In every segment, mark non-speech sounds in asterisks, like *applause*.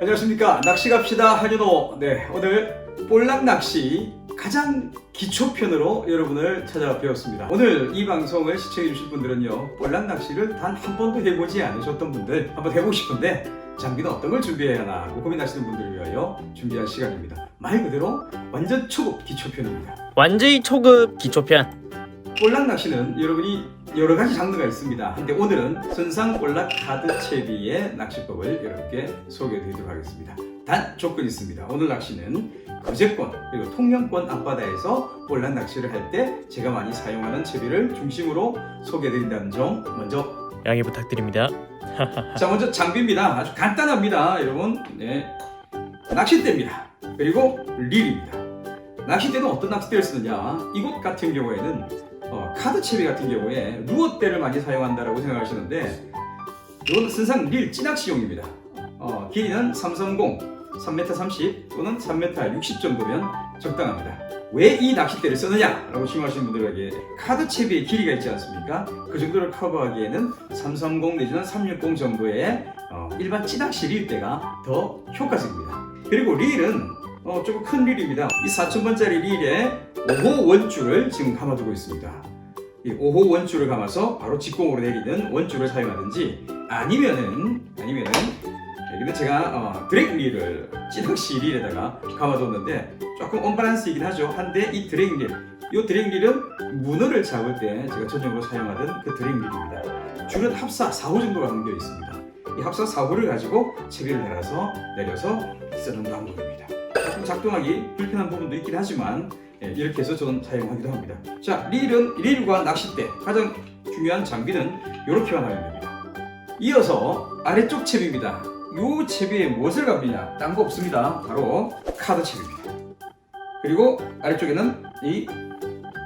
안녕하십니까. 낚시 갑시다 한윤호 네 오늘 볼락 낚시 가장 기초편으로 여러분을 찾아뵈었습니다. 오늘 이 방송을 시청해 주실 분들은요 볼락 낚시를 단 한 번도 해보지 않으셨던 분들 한번 해보고 싶은데 장비는 어떤 걸 준비해야 하나 하고 고민하시는 분들을 위하여 준비한 시간입니다. 말 그대로 완전 초급 기초편입니다. 완전히 초급 기초편. 볼락 낚시는 여러분이 여러 가지 장르가 있습니다. 근데 오늘은 선상 볼락 카드 채비의 낚시법을 여러분께 소개해 드리도록 하겠습니다. 단 조건이 있습니다. 오늘 낚시는 거제권 그리고 통영권 앞바다에서 볼락 낚시를 할 때 제가 많이 사용하는 채비를 중심으로 소개해 드린다는 점 먼저 양해 부탁드립니다. *laughs* 자 먼저 장비입니다. 아주 간단합니다, 여러분. 네. 낚싯대입니다. 그리고 릴입니다. 낚싯대는 어떤 낚싯대를 쓰느냐? 이곳 같은 경우에는 어, 카드 채비 같은 경우에 루어대를 많이 사용한다라고 생각하시는데 이건 선상 릴 찌낚시용입니다. 어, 길이는 330, 3m 30 또는 3m 60 정도면 적당합니다. 왜 이 낚싯대를 쓰느냐라고 질문하시는 분들에게 카드 채비의 길이가 있지 않습니까? 그 정도를 커버하기에는 330 내지는 360 정도의 어, 일반 찌낚시 릴대가 더 효과적입니다. 그리고 릴은 어, 조금 큰 릴입니다. 이 4,000번짜리 릴에 5호 원줄을 지금 감아두고 있습니다. 이 5호 원줄을 감아서 바로 직공으로 내리는 원줄을 사용하든지 아니면은 아니면은 여기는 제가 어, 드랙 릴을 찌낚시 릴에다가 감아뒀는데 조금 언밸런스이긴 하죠. 한데 이 드랙 릴, 이 드랙 릴은 문어를 잡을 때 제가 전용으로 사용하던 그 드랙 릴입니다. 줄은 합사 4호 정도가 담겨 있습니다. 이 합사 4호를 가지고 채비를 달아서 내려서 쓰는 방법입니다. 작동하기 불편한 부분도 있긴 하지만 예, 이렇게 해서 저는 사용하기도 합니다. 자, 릴은 릴과 낚싯대 가장 중요한 장비는 이렇게 완하면 됩니다. 이어서 아래쪽 채비입니다. 이 채비에 무엇을 감느냐? 딴 거 없습니다. 바로 카드 채비입니다. 그리고 아래쪽에는 이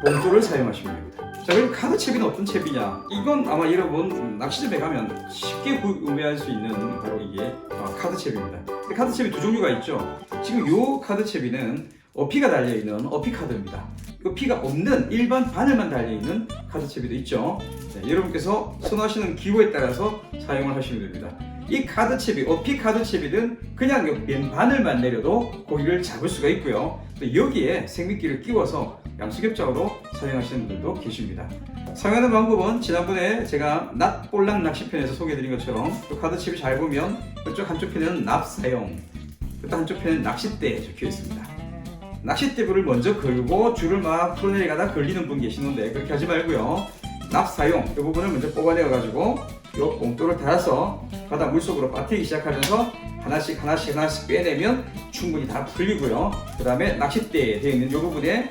봉조를 사용하시면 됩니다. 자, 그럼 카드 채비는 어떤 채비냐? 이건 아마 여러분 낚시점에 가면 쉽게 구매할 수 있는 바로 이게 어, 카드 채비입니다. 카드 채비 두 종류가 있죠. 지금 이 카드 채비는 어피가 달려 있는 어피 카드입니다. 이 피가 없는 일반 바늘만 달려 있는 카드 채비도 있죠. 네, 여러분께서 선호하시는 기호에 따라서 사용을 하시면 됩니다. 이 카드 채비, 어피 카드 채비는 그냥 요맨 바늘만 내려도 고기를 잡을 수가 있고요. 또 여기에 생미끼를 끼워서 양수겹장으로 사용하시는 분들도 계십니다. 사용하는 방법은 지난번에 제가 낫볼락 낚시편에서 소개해드린 것처럼 또 카드 칩이 잘 보면 이쪽 한쪽 편에는 납 사용, 또 한쪽 편에는 낚싯대 적혀 있습니다. 낚싯대불을 먼저 걸고 줄을 막 풀어내려가다 걸리는 분 계시는데 그렇게 하지 말고요. 납 사용 이 부분을 먼저 뽑아내어 가지고 이 봉돌을 달아서 바다 물속으로 빠뜨리기 시작하면서 하나씩 하나씩 하나씩 빼내면 충분히 다 풀리고요. 그 다음에 낚싯대에 되어 있는 이 부분에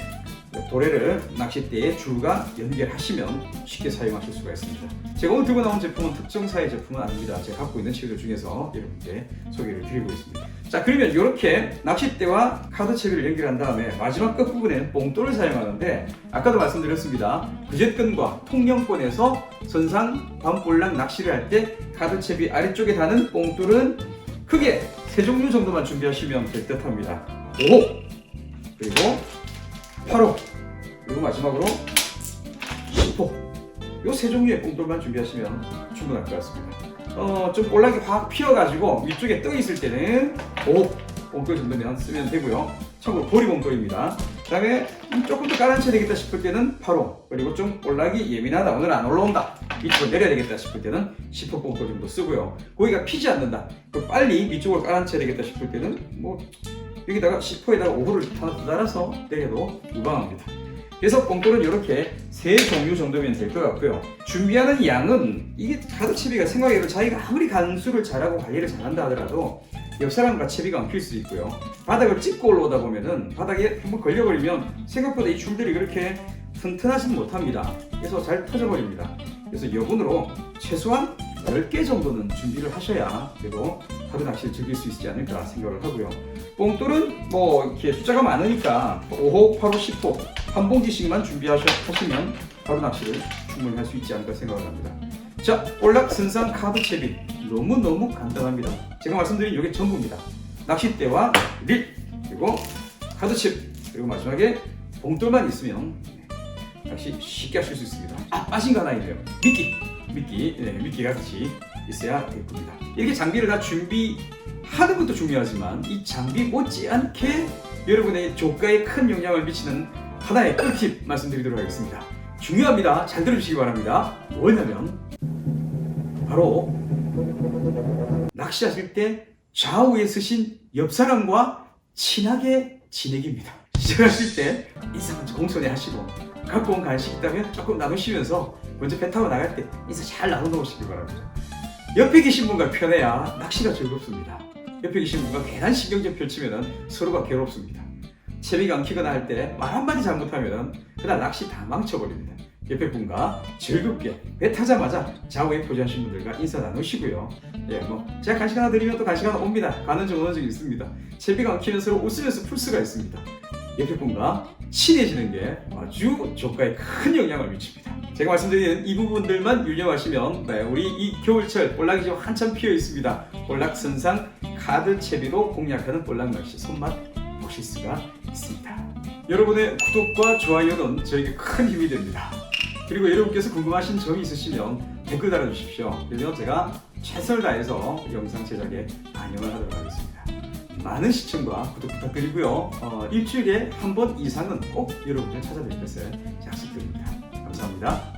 도래를 낚싯대에 줄과 연결하시면 쉽게 사용하실 수가 있습니다. 제가 오늘 들고 나온 제품은 특정사의 제품은 아닙니다. 제가 갖고 있는 채비들 중에서 여러분께 소개를 드리고 있습니다. 자 그러면 이렇게 낚싯대와 카드 채비를 연결한 다음에 마지막 끝부분에는 봉돌을 사용하는데 아까도 말씀드렸습니다. 구제권과 통영권에서 선상 밤볼락 낚시를 할 때 카드 채비 아래쪽에 다는 봉돌은 크게 세 종류 정도만 준비하시면 될 듯합니다. 5호 그리고 8호 그리고 마지막으로 10호 이세 종류의 봉돌만 준비하시면 충분할 것 같습니다. 어, 좀 볼락이 확 피어가지고 위쪽에 떠 있을 때는 5 봉돌 정도면 쓰면 되고요. 참고로 보리 봉돌입니다. 그 다음에 조금 더 깔아쳐야 되겠다 싶을 때는 8호 그리고 좀 볼락이 예민하다 오늘 안 올라온다 밑으로 내려야 되겠다 싶을 때는 10호 봉돌 정도 쓰고요. 고기가 피지 않는다 빨리 위쪽으로 깔아쳐야 되겠다 싶을 때는 뭐 여기다가 10호에다가 5호를 하나 더 달아서 내려도 무방합니다. 그래서 봉돌은 이렇게 세 종류 정도면 될 것 같고요. 준비하는 양은 이게 카드 채비가 생각해도 자기가 아무리 간수를 잘하고 관리를 잘한다 하더라도 옆 사람과 채비가 엉킬 수 있고요. 바닥을 찍고 올라오다 보면은 바닥에 한번 걸려버리면 생각보다 이 줄들이 그렇게 튼튼하지 못합니다. 그래서 잘 터져버립니다. 그래서 여분으로 최소한 10개 정도는 준비를 하셔야 그래도 하루 낚시를 즐길 수 있지 않을까 생각을 하고요. 봉돌은 뭐 이렇게 숫자가 많으니까 5호, 8호, 10호 한 봉지씩만 준비하시면 하루 낚시를 충분히 할 수 있지 않을까 생각을 합니다. 자, 볼락 선상 카드 채비 너무너무 간단합니다. 제가 말씀드린 이게 전부입니다. 낚싯대와 릴 그리고 카드칩 그리고 마지막에 봉돌만 있으면 낚시 쉽게 하실 수 있습니다. 아 빠진 거 하나 있네요. 미끼 미끼 네, 미끼가 같이 있어야 될 겁니다. 이렇게 장비를 다 준비해 하는 것도 중요하지만 이 장비 못지않게 여러분의 조가에 큰 영향을 미치는 하나의 꿀팁 말씀드리도록 하겠습니다. 중요합니다. 잘 들어주시기 바랍니다. 뭐냐면 바로 낚시하실 때 좌우에 서신 옆 사람과 친하게 지내기입니다. 시작하실 때 인사 먼저 공손히 하시고 갖고 온 간식 있다면 조금 나누시면서 먼저 배 타고 나갈 때 인사 잘 나눠 놓으시기 바랍니다. 옆에 계신 분과 편해야 낚시가 즐겁습니다. 옆에 계신 분과 괜한 신경전 펼치면 서로가 괴롭습니다. 채비가 엉키거나 할 때 말 한마디 잘못하면 그날 낚시 다 망쳐버립니다. 옆에 분과 즐겁게 배 타자마자 좌우에 포즈하신 분들과 인사 나누시고요. 예, 뭐 제가 간식 하나 드리면 또 간식 하나 옵니다. 가는 중 오는 중 있습니다. 채비가 엉키면 서로 웃으면서 풀 수가 있습니다. 옆에 분과 친해지는 게 아주 조과에 큰 영향을 미칩니다. 제가 말씀드리는 이 부분들만 유념하시면 네, 우리 이 겨울철 볼락이 지금 한참 피어 있습니다. 볼락 선상 카드 채비로 공략하는 볼락 낚시 손맛 보실 수가 있습니다. 여러분의 구독과 좋아요는 저에게 큰 힘이 됩니다. 그리고 여러분께서 궁금하신 점이 있으시면 댓글 달아주십시오. 그러면 제가 최선을 다해서 영상 제작에 반영을 하도록 하겠습니다. 많은 시청과 구독 부탁드리고요. 어, 일주일에 한 번 이상은 꼭 여러분을 것을 약속드립니다. 감사합니다.